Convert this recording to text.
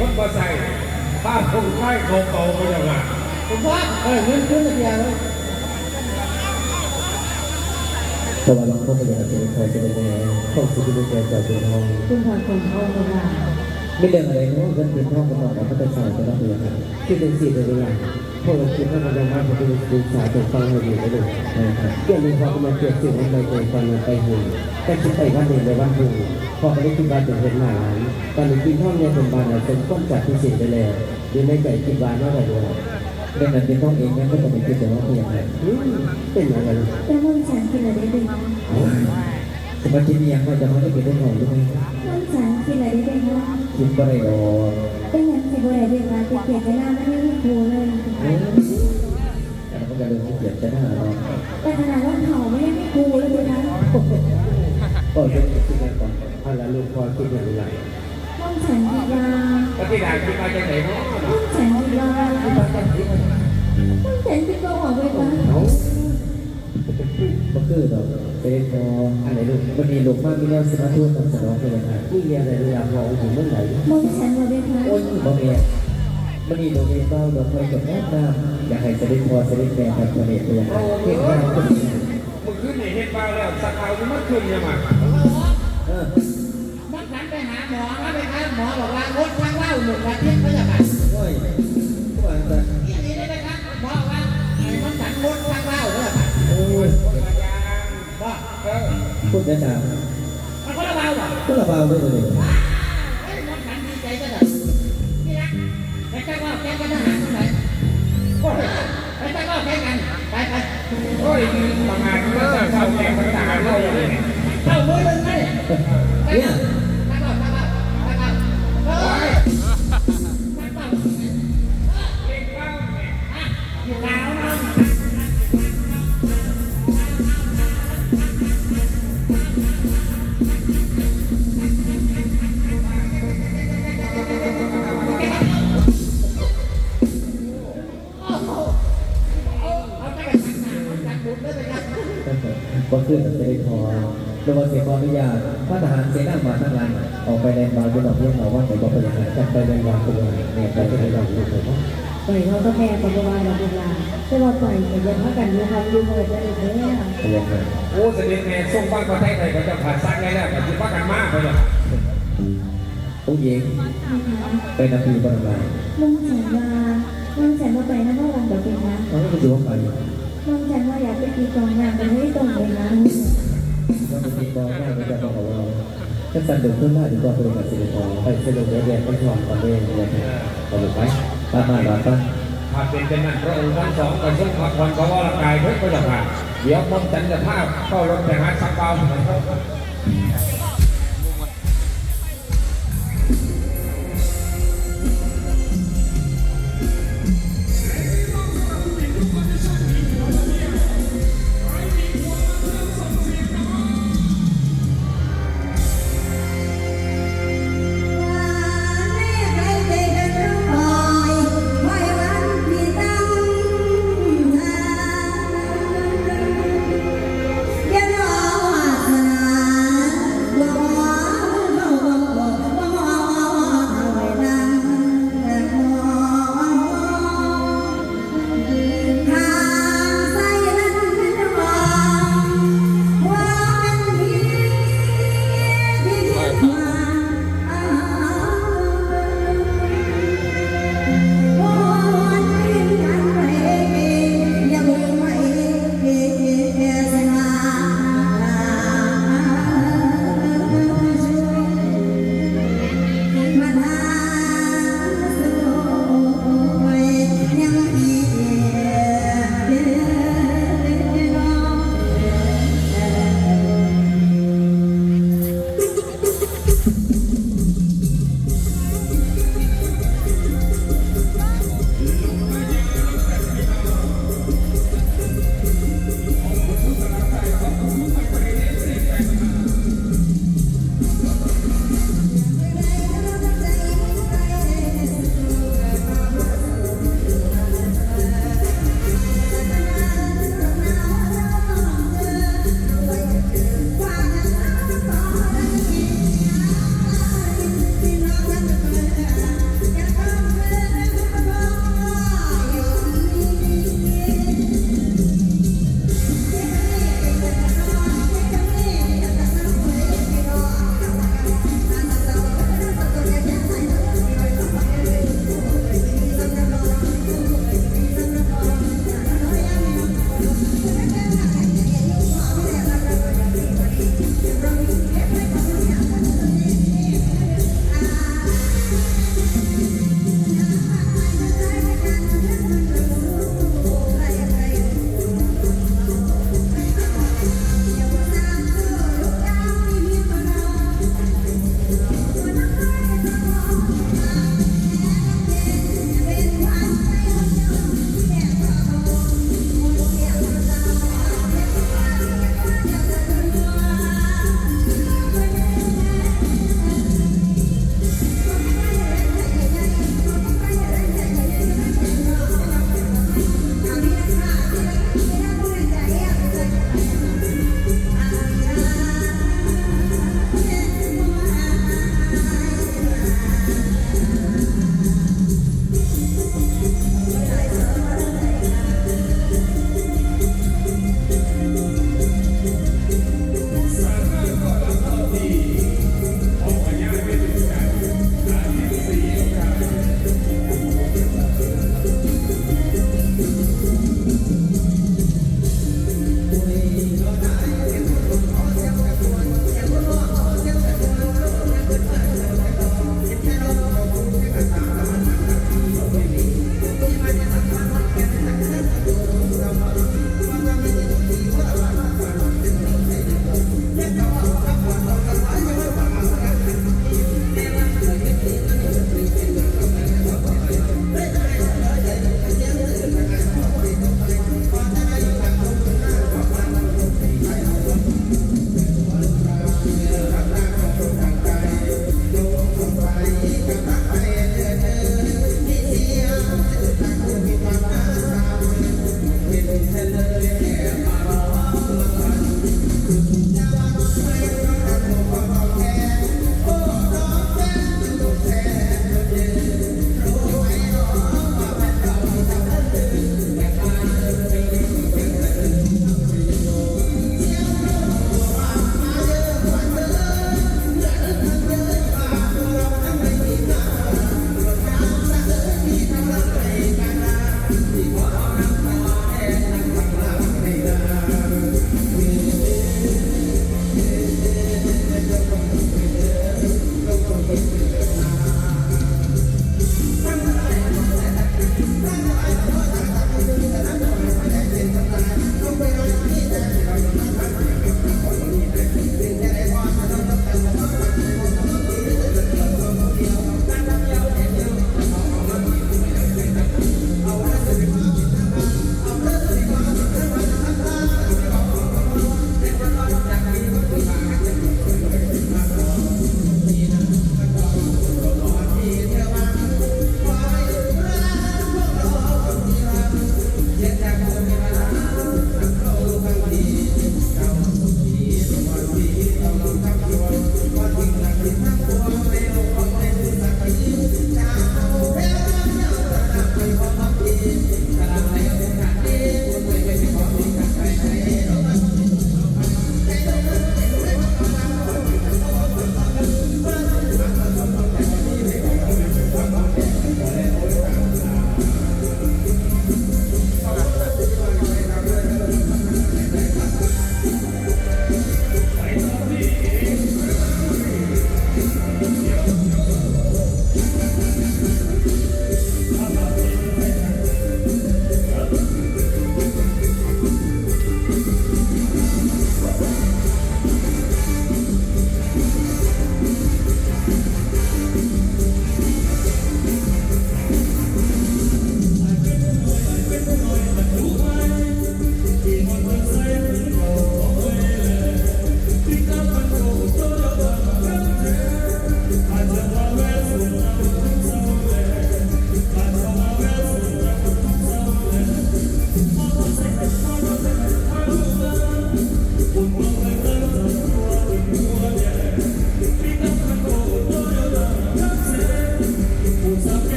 คนมาใส่ป้าคงใช้โกโตไม่ยังไงผมว่าเออเงินขึ้นตะเกียงเลยแต่ว่าบางคนก็อยากจะเป็นคอยจะเป็นยังไงต้องคิดดูแลจากตัวน้องคุณพรคนเขาเวลาไม่เรื่องอะไรเนาะเงินเป็นห้องกันหน่อยเราก็จะใส่ก็ต้องเรียนคิดเป็นสี่ตัวอย่างพวกเราคิดว่ามันยังมากกว่าที่ดูสายตัวฟังเราอยู่ไม่ดูนะครับเกี่ยวกับความมันเกี่ยวสิ่งนั้นไปเองตอนนั้นไปหูแต่คิดไปวันหนึ่งในวันหู พอไปได้คิดว่าจะเป็นหน้าร้านตอนนี้กินห้องเนี่ยเป็นบ้านเราเป็นต้นจากที่สิ่งไปแล้วอยู่ในใจคิดว่าน่าจะด้วยเป็นนั้นเป็นห้องเองนั่นก็จะเป็นคิดแต่ว่าเป็นอย่างไรเป็นอย่างไรแต่ว่าฉันกินอะไรได้บ้างจะมาคิดยังว่าจะมาได้เป็นได้หน่อยหรือไม่ว่าฉันกินอะไรได้บ้างคิดก็ได้หรอกเป็นยังสิบอะไรได้บ้างเกียรติหน้าไม่ได้ครูเลยแต่เราก็จะเริ่มเกลียดจะหน้าเราแต่ขนาดว่าเขาไม่ได้ครูเลยนะก็จะ อาละลูกพอคิดอย่างไรว่าฉันกินยาก็ที่ไหนคิดมาจากไหนเนาะว่าฉันกินยาว่าฉันกินตัวออกไปบ้างเขาก็คือแบบเป็นพออะไรลูกวันนี้ลูกมากมีแนวสมาธิต่างสนองเป็นยังไงมีเรียนอะไรเรียนพอถึงเมื่อไหร่ว่าฉันว่าได้บ้างโอ้ยบ่เมียวันนี้เราเรียนเบ้าเราไปกับแม่น้ำอยากให้เสด็จพอเสด็จแม่กับพระเดชเป็นยังไงเห็นว่าคนนี้มึงขึ้นในเฮ็ดบ้าแล้วสักเอาจะมาขึ้นยังไง มาไปหาหมอบอกว่างดทางเหล้าหนึ่งอาทิตย์ก็จะไปโอ้ยผู้อ่านแต่ที่นี่ได้ไหมครับหมอว่าไอ้มันขันงดทางเหล้าก็จะไปโอ้ยว่าเออพูดได้จ้ามันก็ระเบาอะก็ระบายด้วยเลยไอ้มันขันดีใจก็จะนี่นะไอ้เจ้าว่าแกก็ทหารที่ไหนโอ้ยไอ้เจ้าว่าแกกันไปไปโอ้ยประมาณนี้ก็จะเข้าแก่ภาษาเราเลยเข้ามือหนึ่งเลยเนี่ย ก็คือเสด็จพอโดยเสียขออนุญาตพระทหารเสนามาทั้งหลายออกไปแดนบาลจะบอกเรื่องเราว่าแต่บอกไปยังไงจะไปแดนบาลเป็นยังไงเนี่ยไปที่ไหนเราอยู่ไหนบ้างปล่อยเขาก็แม่กับวายเราเวลาแต่ว่าปล่อยแต่ยังพักกันอยู่ครับอยู่เมื่อจะได้เท่าไปยังไงโอ้เสด็จแม่ส่งบ้านประเทศไทยก็จะผ่านซักได้แล้วก็จะว่ากันมากไปเลยผู้หญิงไปนาทีบรรลัยลุงฉันว่าลุงฉันว่าไปนะพ่อวันเดียวเป็นนะเขาก็จะว่าไป นว่าอยากไปตีกองงานไปให้ตรงเลยนะว่าจะตีกองได้ก็จะบอกเราถ้าสั่นเดือดขึ้นได้ดีกว่าเป็นการเสด็จพอไปเสด็จเรียนต้องถอนตอนเรียนเลยต่อไปตามมาหลานป้าถ้าเป็นเช่นนั้นพระองค์ทั้งสองก็ทรงพักผ่อนเขาว่าร่างกายเพื่อพระเจ้าค่ะเดี๋ยวมอมจันจะภาพเข้ารถไปหาสักเบาเดี๋ยวรอวาสนา